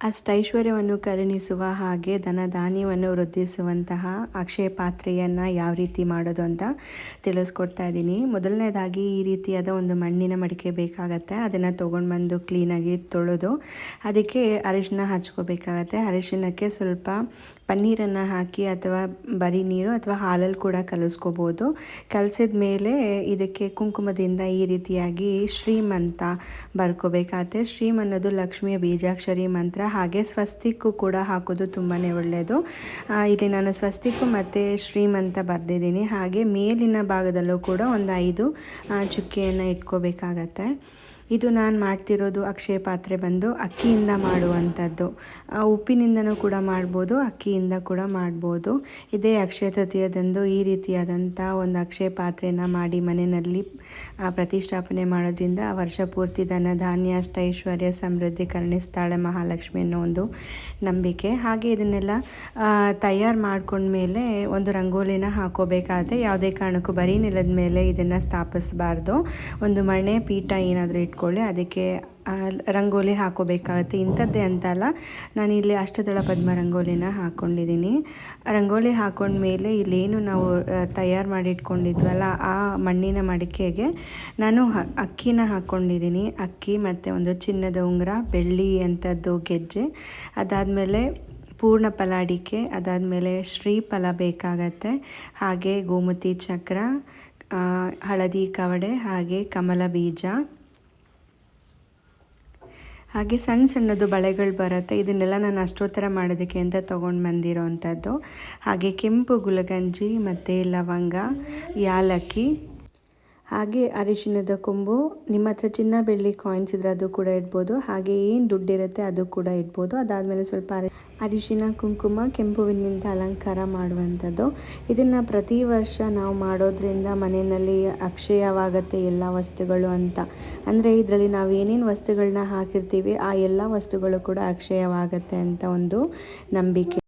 ಅಷ್ಟೈಶ್ವರ್ಯವನ್ನು ಕರುಣಿಸುವ ಹಾಗೆ ಧನ ಧಾನ್ಯವನ್ನು ವೃದ್ಧಿಸುವಂತಹ ಅಕ್ಷಯ ಪಾತ್ರೆಯನ್ನು ಯಾವ ರೀತಿ ಮಾಡೋದು ಅಂತ ತಿಳಿಸ್ಕೊಡ್ತಾ ಇದ್ದೀನಿ. ಮೊದಲನೇದಾಗಿ ಈ ರೀತಿಯಾದ ಒಂದು ಮಣ್ಣಿನ ಮಡಿಕೆ ಬೇಕಾಗತ್ತೆ. ಅದನ್ನು ತೊಗೊಂಡು ಬಂದು ಕ್ಲೀನಾಗಿ ತೊಳೆದು ಅದಕ್ಕೆ ಅರಿಶಿನ ಹಚ್ಕೋಬೇಕಾಗತ್ತೆ. ಅರಿಶಿನಕ್ಕೆ ಸ್ವಲ್ಪ ಪನ್ನೀರನ್ನು ಹಾಕಿ ಅಥವಾ ಬರೀ ನೀರು ಅಥವಾ ಹಾಲಲ್ಲಿ ಕೂಡ ಕಲಿಸ್ಕೋಬೋದು. ಕಲಸಿದ ಮೇಲೆ ಇದಕ್ಕೆ ಕುಂಕುಮದಿಂದ ಈ ರೀತಿಯಾಗಿ ಶ್ರೀಮಂತ ಬರ್ಕೋಬೇಕಾಗತ್ತೆ. ಶ್ರೀಮ್ ಅನ್ನೋದು ಲಕ್ಷ್ಮಿಯ ಬೀಜಾಕ್ಷರಿ ಮಂತ್ರ. ಹಾಗೆ ಸ್ವಸ್ತಿಕ್ಕು ಕೂಡ ಹಾಕೋದು ತುಂಬಾ ಒಳ್ಳೆಯದು ಇಲ್ಲಿ ನಾನು ಸ್ವಸ್ತಿಕ್ಕು ಮತ್ತು ಶ್ರೀಮಂತ ಬರೆದಿದ್ದೀನಿ. ಹಾಗೆ ಮೇಲಿನ ಭಾಗದಲ್ಲೂ ಕೂಡ ಒಂದು ಐದು ಚುಕ್ಕಿಯನ್ನು ಇಟ್ಕೋಬೇಕಾಗತ್ತೆ. ಇದು ನಾನು ಮಾಡ್ತಿರೋದು ಅಕ್ಷಯ ಪಾತ್ರೆ ಬಂದು ಅಕ್ಕಿಯಿಂದ ಮಾಡುವಂಥದ್ದು. ಉಪ್ಪಿನಿಂದನೂ ಕೂಡ ಮಾಡ್ಬೋದು, ಅಕ್ಕಿಯಿಂದ ಕೂಡ ಮಾಡ್ಬೋದು. ಇದೇ ಅಕ್ಷಯ ತೃತೀಯದಂದು ಈ ರೀತಿಯಾದಂಥ ಒಂದು ಅಕ್ಷಯ ಪಾತ್ರೆಯನ್ನು ಮಾಡಿ ಮನೆಯಲ್ಲಿ ಪ್ರತಿಷ್ಠಾಪನೆ ಮಾಡೋದ್ರಿಂದ ವರ್ಷ ಪೂರ್ತಿ ಧನ, ಧಾನ್ಯ ಅಷ್ಟ ಐಶ್ವರ್ಯ ಸಮೃದ್ಧಿ ಕರುಣಿಸ್ತಾಳೆ ಮಹಾಲಕ್ಷ್ಮಿ ಅನ್ನೋ ಒಂದು ನಂಬಿಕೆ. ಹಾಗೆ ಇದನ್ನೆಲ್ಲ ತಯಾರು ಮಾಡ್ಕೊಂಡ್ಮೇಲೆ ಒಂದು ರಂಗೋಲಿನ ಹಾಕೋಬೇಕಾದ್ರೆ ಯಾವುದೇ ಕಾರಣಕ್ಕೂ ಬರೀ ನೆಲದ ಮೇಲೆ ಇದನ್ನು ಸ್ಥಾಪಿಸಬಾರ್ದು. ಒಂದು ಮಣೆ ಪೀಠ ಏನಾದರೂ ಇಟ್ಕೊಳ್ಳಿ, ಅದಕ್ಕೆ ರಂಗೋಲಿ ಹಾಕೋಬೇಕಾಗುತ್ತೆ. ಇಂಥದ್ದೇ ಅಂತಲ್ಲ ನಾನಿಲ್ಲಿ ಅಷ್ಟದಳ ಪದ್ಮ ರಂಗೋಲಿನ ಹಾಕ್ಕೊಂಡಿದ್ದೀನಿ ರಂಗೋಲಿ ಹಾಕೊಂಡ್ಮೇಲೆ ಇಲ್ಲೇನು ನಾವು ತಯಾರು ಮಾಡಿ ಇಟ್ಕೊಂಡಿದ್ವಲ್ಲ ಆ ಮಣ್ಣಿನ ಮಡಿಕೆಗೆ ನಾನು ಅಕ್ಕಿನ ಹಾಕ್ಕೊಂಡಿದ್ದೀನಿ ಅಕ್ಕಿ ಮತ್ತು ಒಂದು ಚಿನ್ನದ ಉಂಗುರ, ಬೆಳ್ಳಿ ಅಂಥದ್ದು ಗೆಜ್ಜೆ. ಅದಾದಮೇಲೆ ಪೂರ್ಣ ಫಲಾಡಿಕೆ, ಅದಾದಮೇಲೆ ಶ್ರೀಫಲ ಬೇಕಾಗತ್ತೆ. ಹಾಗೆ ಗೋಮತಿ ಚಕ್ರ ಹಳದಿ ಕವಡೆ, ಹಾಗೆ ಕಮಲ ಬೀಜ. ಹಾಗೆ ಸಣ್ಣ ಸಣ್ಣದು ಬಳೆಗಳು ಬರುತ್ತೆ. ಇದನ್ನೆಲ್ಲ ನಾನು ಅಷ್ಟೋತ್ತರ ಮಾಡೋದಕ್ಕೆ ಅಂತ ತೊಗೊಂಡು ಬಂದಿರೋ ಅಂಥದ್ದು. ಹಾಗೆ ಕೆಂಪು ಗುಲಗಂಜಿ ಮತ್ತು ಲವಂಗ, ಯಾಲಕ್ಕಿ ಹಾಗೆ ಅರಿಶಿನದ ಕೊಂಬು, ನಿಮ್ಮ ಹತ್ರ ಚಿನ್ನ ಬೆಳ್ಳಿ ಕಾಯಿನ್ಸ್ ಇದ್ರೆ ಅದು ಕೂಡ ಇಡ್ಬೋದು. ಹಾಗೆ ಏನು ದುಡ್ಡಿರುತ್ತೆ ಅದು ಕೂಡ ಇಡ್ಬೋದು. ಅದಾದಮೇಲೆ ಸ್ವಲ್ಪ ಅರಿಶಿನ ಕುಂಕುಮ ಕೆಂಪುವಿನಿಂದ ಅಲಂಕಾರ ಮಾಡುವಂಥದ್ದು. ಇದನ್ನು ಪ್ರತಿ ವರ್ಷ ನಾವು ಮಾಡೋದ್ರಿಂದ ಮನೆಯಲ್ಲಿ ಅಕ್ಷಯವಾಗತ್ತೆ ಎಲ್ಲ ವಸ್ತುಗಳು ಅಂತ. ಅಂದರೆ ಇದರಲ್ಲಿ ನಾವು ಏನೇನು ವಸ್ತುಗಳನ್ನ ಹಾಕಿರ್ತೀವಿ, ಆ ಎಲ್ಲ ವಸ್ತುಗಳು ಕೂಡ ಅಕ್ಷಯವಾಗತ್ತೆ ಅಂತ ಒಂದು ನಂಬಿಕೆ.